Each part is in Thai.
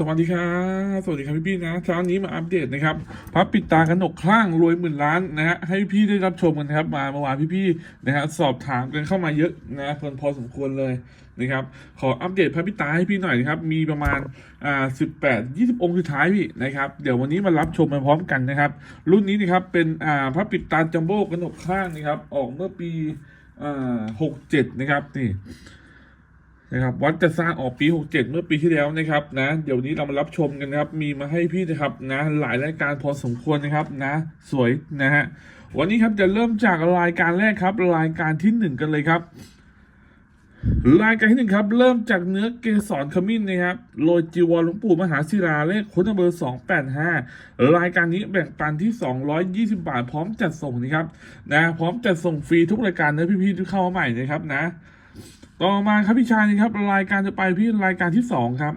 สวัสดีครับสวัสดีครับพี่พี่ๆนะเช้านี้มาอัปเดตนะครับพับปิดตากระหนกคลั่งรวยหมื่นล้านนะฮะให้พี่ได้รับชมกันนะครับมาเมื่อวานพี่พี่ๆนะฮะสอบถามกันเข้ามาเยอะนะเพิ่นพอสมควรเลยนะครับขออัปเดตพับปิดตาให้พี่หน่อยนะครับมีประมาณอ่าสิบแปดยี่สิบองค์สุดท้ายพี่นะครับเดี๋ยววันนี้มารับชมไปพร้อมกันนะครับ รุ่นนี้นะครับเป็นอ่าพับปิดตาจัมโบ้กระหนกคลั่งนะครับออกเมื่อปีอ่าหกเจ็ดนะครับนี่ นะครับวัดจะสร้างออกปี 67 เมื่อปีที่แล้วนะครับนะเดี๋ยวนี้เรามารับชมกันนะครับ มีมาให้พี่นะครับนะหลายรายการพอสมควรนะครับนะสวยนะฮะวันนี้ครับจะเริ่มจากรายการแรกครับ รายการที่หนึ่งกันเลยครับ รายการที่หนึ่งครับ เริ่มจากเนื้อเกสรขมิ้นนะครับโรยจีวรหลวงปู่มหาศิลาเลขค้นเบอร์285รายการนี้แบ่งปันที่220บาท พร้อมจัดส่งนะครับนะพร้อมจัดส่งฟรีทุกรายการนะพี่ๆที่เข้ามาใหม่นะครับนะ ต่อมาครับพี่ชายนะครับ รายการจะไปพี่รายการที่สองครับ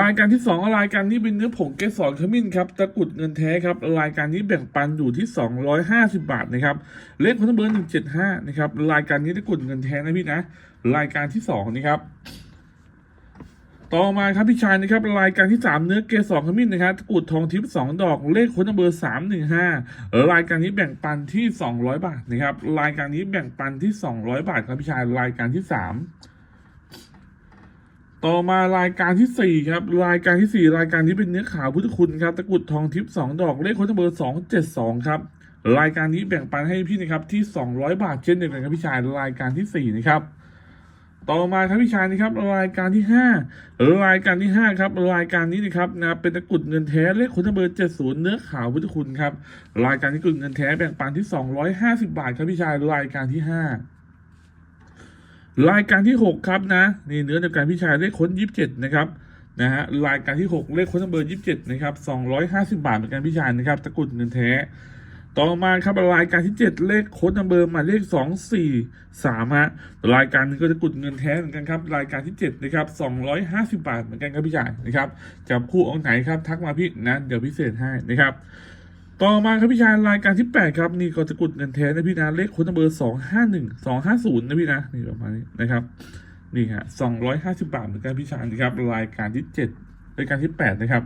รายการที่สองรายการนี้เป็นเนื้อผงเกสรขมิ้นครับตะกุดเงินแท้ครับ รายการนี้แบ่งปันอยู่ที่สองร้อยห้าสิบาทนะครับ เลขคนเบอร์หนึ่งเจ็ดห้านะครับ รายการนี้ตะกุดเงินแท้นะพี่นะ รายการที่สองนี่ครับ ต่อมาครับพี่ชายนะครับรายการที่สามเนื้อเกสรขมิ้นนะครับตะกรุดทองทิพย์สองดอกเลขคนเบอร์สามหนึ่งห้ารายการนี้แบ่งปันที่สองร้อยบาทนะครับรายการนี้แบ่งปันที่สองร้อยบาทครับพี่ชายรายการที่สามต่อมารายการที่สี่ครับ รายการที่สี่รายการนี้เป็นเนื้อขาวพุทธคุณครับตะกรุดทองทิพย์สองดอกเลขคนเบอร์สองเจ็ดสองครับรายการนี้แบ่งปันให้พี่นะครับที่สองร้อยบาทเช่นเดียวกันครับพี่ชายรายการที่สี่นะครับ ต่อมาครับพี่ชายนะครับรายการที่ห้ารายการที่ห้าครับรายการนี้นะครับนะเป็นตะกุดเงินแท้เลขคนเบอร์เจ็ดศูนย์เนื้อขาวพุทธคุณครับรายการที่กุดเงินแท้แบ่งปันที่สองร้อยห้าสิบาทครับพี่ชายรายการที่ห้ารายการที่หกครับนะนี่เนื้อเดียวกันพี่ชายเลขค้นยี่สิบเจ็ดนะครับนะฮะรายการที่หกเลขค้นเบอร์ยี่สิบเจ็ดนะครับสองร้อยห้าสิบาทเหมือนกันพี่ชายนะครับตะกุดเงินแท้ ต่อมาครับรายการที่ 7 เลขโค้ดนัมเบอร์มาเลข 2 4 3ฮะรายการนี้ก็จะกดเงินแท้เหมือนกันครับ รายการที่7นะครับ250 บาทเหมือนกันครับพี่จ่ายนะครับจับคู่เอาไหนครับทักมาพี่นะเดี๋ยวพิเศษให้นะครับต่อมาครับพี่ชายรายการที่ 8 ครับนี่ก็จะกดเงินแท้นะพี่นะเลขโค้ดนัมเบอร์251 250นะพี่นะนี่ประมาณนี้นะครับนี่ฮะ250 บาทเหมือนกันพี่ชายนะครับรายการที่7รายการที่ 8 นะครับ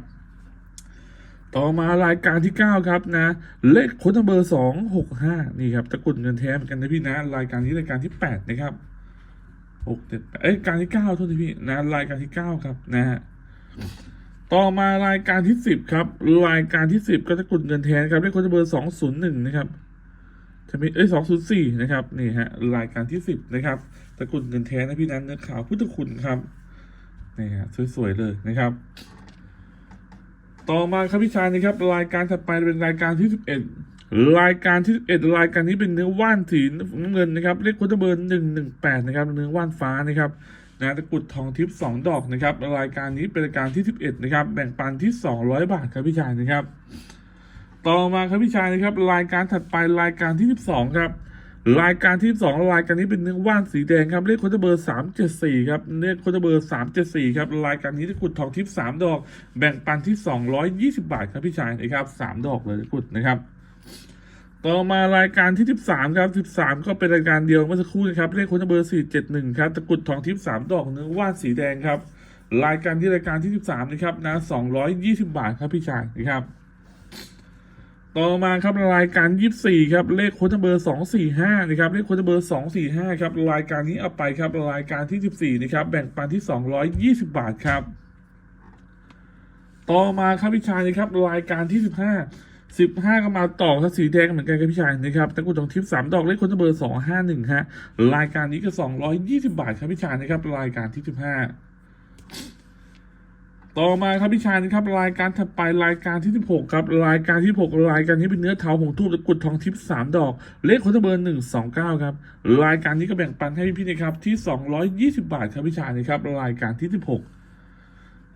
ต่อมารายการที่เก้าครับนะ เลขค้นเบอร์สองหกห้านี่ครับตะกุดเงินแท้เหมือนกันนะพี่นะ รายการนี้รายการที่แปดนะครับหกเจ็ดแปดเอ้ยการที่เก้าโทษทีพี่นะรายการที่เก้าครับนะฮะต่อมารายการที่สิบครับ รายการที่สิบก็ตะกุดเงินแท้ครับเลขค้นเบอร์สองศูนย์หนึ่งนะครับจะมีเอ้ยสองศูนย์สี่นะครับนี่ฮะรายการที่สิบนะครับตะกุดเงินแท้นะพี่นั้นเนื้อขาวพุทธคุณครับนี่ฮะสวยๆเลยนะครับ ต่อมาครับพี่ชายนะครับ รายการถัดไปเป็นรายการที่สิบเอ็ดรายการที่สิบเอ็ดรายการนี้เป็นเนื้อว่านสีน้ำเงินนะครับเลขควอเตอร์เบอร์หนึ่งหนึ่งแปดนะครับเนื้อว่านฟ้านะครับนะตะกรุดทองทิพย์สองดอกนะครับรายการนี้เป็นรายการที่สิบเอ็ดนะครับแบ่งปันที่สองร้อยบาทครับพี่ชายนะครับ ต่อมาครับพี่ชายนะครับ รายการถัดไปรายการที่สิบสองครับ รายการที่สองรายการนี้เป็นเนื้อว่านสีแดงครับเลขโค้ดเบอร์สามเจ็ดสี่ครับเลขโค้ดเบอร์สามเจ็ดสี่ครับรายการนี้ตะกรุดทองทิพย์สามดอก แบ่งปันที่สองร้อยยี่สิบาทครับพี่ชายนะครับสามดอกเลยตะกรุดนะครับต่อมารายการที่สิบสามครับสิบสามก็เป็นรายการเดียวเมื่อสักครู่นะครับเลขโค้ดเบอร์สี่เจ็ดหนึ่งครับตะกุดทองทิพย์สามดอกเนื้อว่านสีแดงครับ รายการที่รายการที่สิบสามนะครับนะสองร้อยยี่สิบาทครับพี่ชายนะครับ ต่อมาครับรายการยี่สี่ครับ เลขโค้ดเบอร์สองสี่ห้านะครับ เลขโค้ดเบอร์สองสี่ห้าครับ รายการนี้เอาไปครับ รายการที่สิบสี่นะครับ แบ่งปันที่สองร้อยยี่สิบาทครับ ต่อมาครับพี่ชายนะครับ รายการที่สิบห้าสิบห้าก็มาต่อครับสีแดงเหมือนกันครับพี่ชายนะครับตะกรุดทองทิพย์สามดอกเลขโค้ดเบอร์สองห้าหนึ่งฮะ รายการนี้ก็สองร้อยยี่สิบาทครับพี่ชายนะครับ รายการที่สิบห้า ต่อมาครับพี่ชายนะครับรายการถัดไปรายการที่ 16ครับรายการที่6รายการนี้เป็นเนื้อเทาผงทูบตะกุดทองทิพย์3ดอก เลขโค้ดเบอร์น129ครับรายการนี้ก็แบ่งปันให้พี่ๆนะครับที่ 220 บาทครับพี่ชายนะครับรายการที่ 16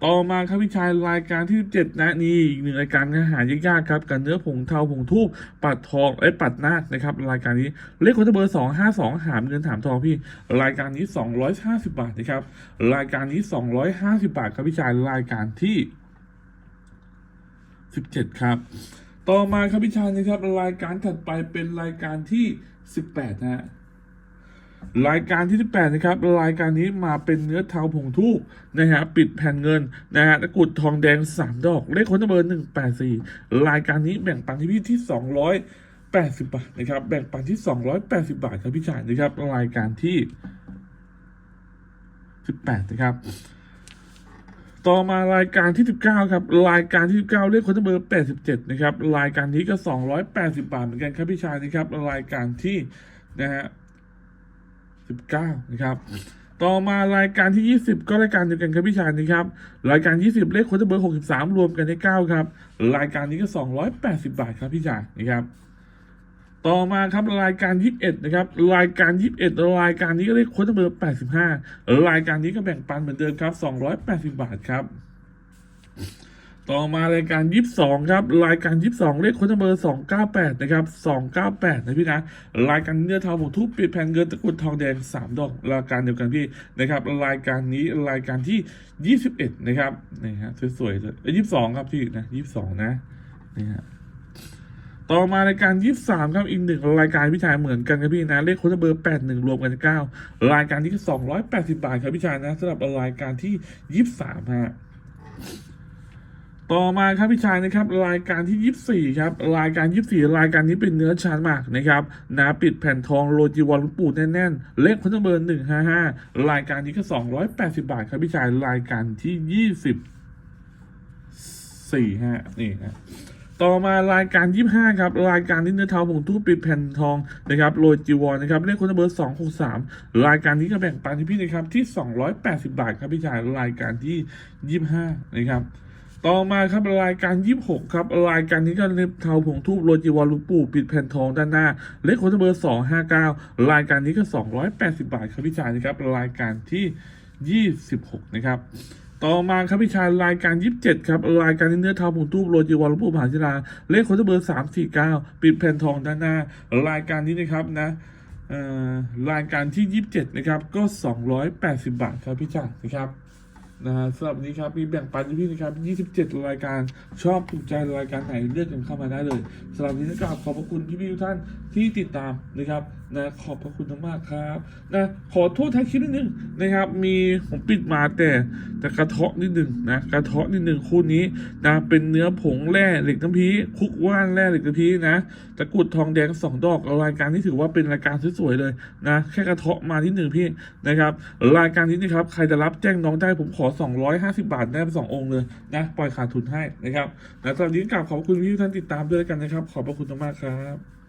ต่อมาครับพี่ชายรายการที่7นะนี่อีกหนึ่งรายการอาหารยากๆครับกับเนื้อผงเทาผงทูบปัดทองไอ้ปัดนาคนะครับรายการนี้เลขโค้ดเบอร์252หามเงินถามทองพี่ รายการนี้250บาทนะครับรายการนี้250บาทครับพี่ชายรายการที่17ครับ ต่อมาครับพี่ชายนะครับรายการถัดไปเป็นรายการที่18นะฮะ รายการที่ 18 นะครับ รายการนี้มาเป็นเนื้อเทาผงทูบนะฮะ ปิดแผ่นเงินนะฮะตะกรุดทองแดง 3 ดอก เลขคนเบอร์ 184 รายการนี้แบ่งปันที่พี่ที่ 280 บาทนะครับ แบ่งปันที่ 280 บาทครับพี่ชายนะครับ รายการที่ 18 นะครับต่อมารายการที่ 19 ครับ รายการที่ 19 เลขคนเบอร์ 87 นะครับ รายการนี้ก็ 280 บาทเหมือนกันครับพี่ชายนะครับ รายการที่นะฮะ 19 นะครับ ต่อมารายการที่ 20 ก็รายการเดียวกันครับพี่ชายนะครับ รายการ 20 เลขคนเบอร์ 63 รวมกันได้ 9 ครับ รายการนี้ก็ 280 บาทครับพี่ชายนะครับ ต่อมาครับรายการ 21 นะครับ รายการ 21 รายการนี้ก็เลขโค้ดเบอร์ 85 รายการนี้ก็แบ่งปันเหมือนเดิมครับ 280 บาทครับ ต่อมารายการ22ครับรายการ22เลขโค้ดเบอร์298นะครับ298นะพี่นะรายการเนื้อเทาหมูทุบปิดแผ่นเงินตะกุดทองแดง3ดอกรายการเดียวกันพี่นะครับรายการนี้รายการที่21นะครับนี่ฮะสวยๆเลยเอ้ย22ครับพี่นะ22นะนี่ฮะต่อมารายการ 23 ครับ อีกหนึ่งรายการพี่ชายเหมือนกันครับพี่นะ เลขโค้ดเบอร์ 81 รวมกัน 9 รายการที่ 280 บาทครับพี่ชายนะสำหรับรายการที่ 23ฮะ ต่อมาครับพี่ชายนะครับรายการที่ 24ครับรายการ 24 รายการนี้เป็นเนื้อชานหมากนะครับนาปิดแผ่นทองโรจิวอลหลวงปู่แน่นๆ เลขโค้ดเบอร์155 รายการนี้ก็ 280 บาทครับพี่ชายรายการที่24ฮะนี่นะต่อมารายการ 25 ครับ รายการที่เนื้อเทาผงทูบปิดแผ่นทองนะครับโรยจีวรนะครับเลขคนเบอร์263 รายการนี้ก็แบ่งปันที่พี่นะครับที่ 280 บาทครับพี่ชายรายการที่ 25 นะครับ ต่อมาครับรายการ 26 ครับรายการนี้ก็เนื้อเทาผงทูบโรจีวรหลูปูปิดแผ่นทองด้านหน้า เลขคนเบอร์ 259 รายการนี้ก็ 280 บาทครับพี่ชายนะครับรายการที่ 26 นะครับต่อมาครับพี่ชายรายการ 27 ครับรายการเนื้อเทาผงทูบโรจิวาลผู้ผ่านศิลาเลขโค้ดเบอร์ 349 ปิดแผ่นทองด้านหน้า รายการนี้นะครับนะเอ่อรายการที่ 27 นะครับก็ 280 บาทครับพี่ชายนะครับ นะฮะสำหรับวันนี้ครับมีแบ่งปันพี่นะครับ 27 รายการชอบถูกใจรายการไหนเลือกกันเข้ามาได้เลยสำหรับวันนี้นะครับขอบพระคุณพี่ๆทุกท่านที่ติดตามนะครับ นะขอบพระคุณมากครับนะขอโทษท้ายคลิปนิดนึงนะครับ มีผมปิดมาแต่แต่กระเทาะนิดนึงนะกระเทาะนิดนึงคู่นี้นะเป็นเนื้อผงแร่เหล็กน้ำพีคุกว่านแร่เหล็กน้ำพีนะตะกุดทองแดงสองดอกรายการนี้ถือว่าเป็นรายการสวยๆเลยนะแค่กระเทาะมาที่หนึ่งพี่นะครับรายการนี้นะครับใครจะรับแจ้งน้องได้ผมขอ 250 บาทได้สององค์เลยนะปล่อยขาดทุนให้นะครับนะตอนนี้กลับขอบคุณพี่ท่านติดตามด้วยกันนะครับ ขอบพระคุณมากครับ